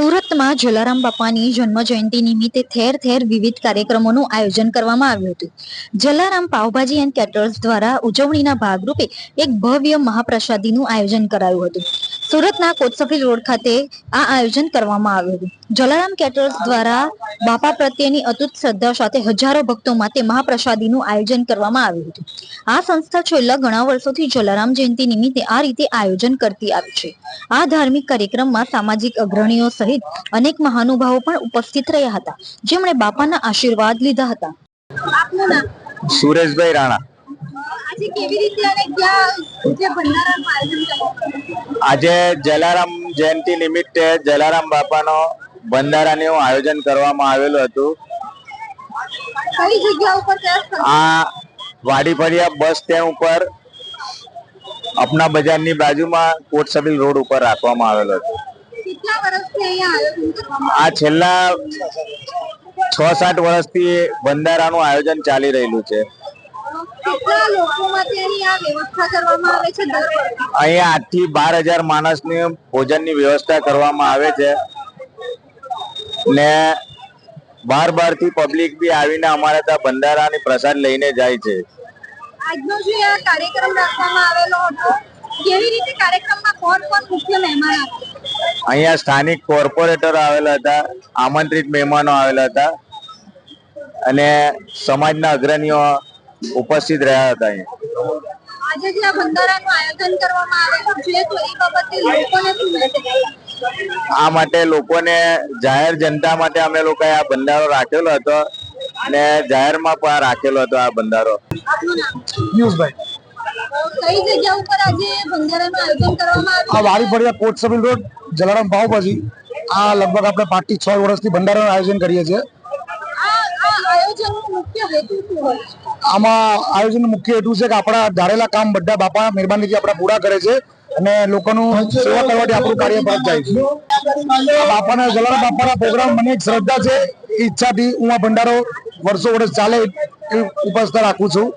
સુરતમાં જલારામ બાપાની જન્મ જયંતિ નિમિત્તે ઠેર ઠેર વિવિધ કાર્યક્રમોનું આયોજન કરવામાં આવ્યું હતું. જલારામ પાવભાજી એન્ડ કેટર્સ દ્વારા ઉજવણીના ભાગરૂપે એક ભવ્ય મહાપ્રસાદીનું આયોજન કરાયું હતું. સુરતના કોટસફી રોડ ખાતે આ આયોજન કરવામાં આવ્યું હતું. જલારામ કેટર્સ દ્વારા બાપા પ્રત્યેની અતૂટ શ્રદ્ધા સાથે હજારો ભક્તો માટે મહાપ્રસાદીનું આયોજન કરવામાં આવ્યું હતું. આ સંસ્થા છેલ્લા ઘણા વર્ષોથી જલારામ જયંતિ નિમિત્તે આ રીતે આયોજન કરતી આવી છે. આ ધાર્મિક કાર્યક્રમમાં સામાજિક અગ્રણીઓ સહિત અનેક મહાનુભાવો પણ ઉપસ્થિત રહ્યા હતા. જેમણે બાપાના આશીર્વાદ લીધા હતા. સુરેશભાઈ રાણા. આજે કેવી રીતે અને ક્યાં જે ભંડારાનું આયોજન કરવામાં આજે જલારામ જયંતિ નિમિત્તે જલારામ બાપાનો બંધારાનું આયોજન કરવામાં આવેલું હતું. કઈ જગ્યા ઉપર આ વાડીફળિયા બસ સ્ટેન્ડ ઉપર અપના બજારની બાજુમાં કોટ સબીલ રોડ ઉપર રાખવામાં આવેલો હતો. આ છેલ્લા છ સાત વર્ષથી બંધારાનું આયોજન ચાલી રહેલું છે? કેટલા લોકો માટે આ વ્યવસ્થા કરવામાં આવે છે અહીંયા આઠથી બાર હજાર માણસની ભોજનની વ્યવસ્થા કરવામાં આવે છે. ને બાર બારથી પબ્લિક બી આવીને અમારે ત્યાં બંધારાની પ્રસાદ લઈને જાય છે. આજનો જે આ કાર્યક્રમ રાખવામાં આવેલો હતો કેવી રીતે કાર્યક્રમમાં કોણ કોણ મુખ્ય મહેમાન અહીંયા સ્થાનિક કોર્પોરેટરો આવેલા હતા આમંત્રિત મહેમાનો આવેલા હતા. અને સમાજના અગ્રણીઓ ઉપસ્થિત રહ્યા હતા અહીંયા આજે જે આ બંધારાનું આયોજન કરવામાં આવેલું છે તો એ બાબતે લોકોને શું મેસેજ આ માટે લોકોને જાહેર જનતા માટે અમે લોકોએ આ બંધારો રાખેલો હતો અને જાહેરમાં પણ રાખેલો હતો આ બંધારો. પિયુષભાઈ. કઈ જગ્યા ઉપર આજે બંધારાનું આયોજન કરવામાં આ વાડી પડ્યા કોટ સબીલ રોડ જલારામ પાવભાજી આ લગભગ આપણે પાંચથી છ વર્ષથી ભંડારાનું આયોજન કરીએ છીએ. આ આ આયોજનનો મુખ્ય હેતુ શું હોય છે? આમાં આયોજન મુખ્ય હેતુ છે કે આપણા ધારેલા કામ બધા બાપા મહેરબાનીથી આપણા પૂરા કરે છે અને લોકોનું સેવા કરવાથી આપણું કાર્ય ફરજ જાય છે. બાપાના, જલારામ બાપાના પ્રોગ્રામ મને એક શ્રદ્ધા છે. ઈચ્છાથી હું આ ભંડારો વર્ષો વર્ષ ચાલે એ ઉપસ્થિત રાખું છું.